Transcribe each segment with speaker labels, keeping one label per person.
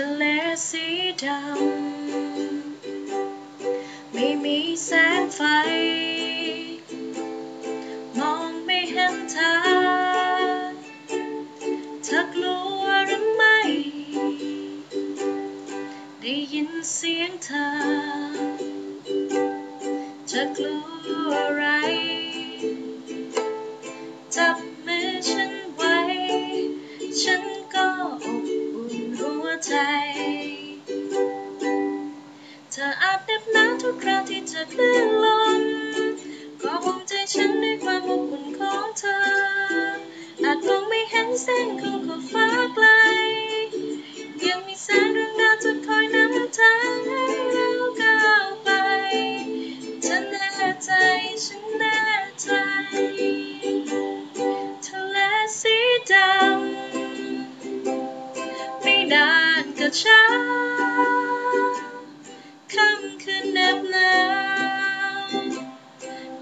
Speaker 1: ทะเลสีดำ ไม่มีแสงไฟ มองไม่เห็นทางเธอกลัวหรือไม่ ได้ยินเสียงเธอจะกลัวอะไร ใจ เธออาบเด็บหนาวทุกคราวที่เธอคลื่นลมก็ห่มใจฉันด้วยความอบอุ่นของเธอ อาจมองไม่เห็นแสงของ เช้าค่ำคืนเหน็บหนาว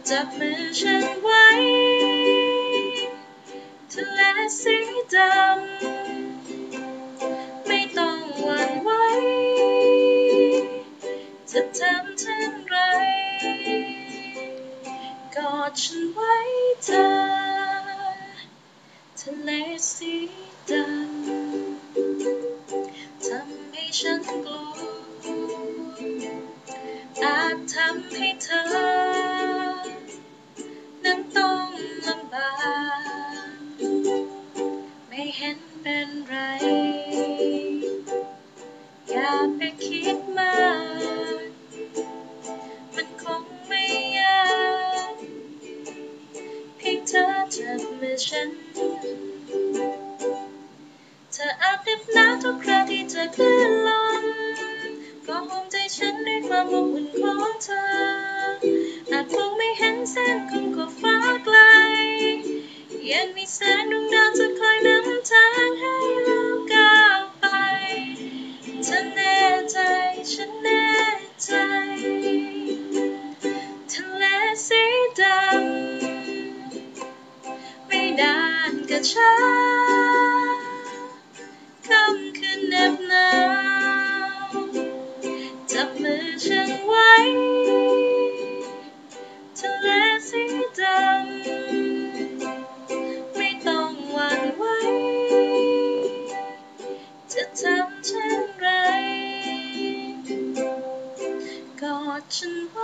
Speaker 1: จับมือฉันไว้ทะเลสีดำไม่ต้องหวั่นไหวจะทำเช่นไรกอดฉันไว้เธอทะเลสีดำ ฉันกลัวอาจทำให้เธอ นั้นต้องลำบาก ไม่เห็นเป็นไร อย่าไปคิดมาก มันคงไม่ยากเพียงเธอจับมือฉันเธออาจเหน็บหนาวทุกคราที่เจอคลื่น ลมก็ห่มใจฉันด้วยความอบอุ่นของเธอ อาจมองไม่เห็นแสงของขอบฟ้าไกล ยังมีแสงดวงดาวจะคอยนำทางให้เราก้าวไปฉันแน่ใจ ฉันแน่ใจ ทะเลสีดำไม่นานก็เช้า ฉันไว้ ทะเลสีดำ ไม่ต้องหวั่นไหว จะทำเช่นไร กอดฉันไว้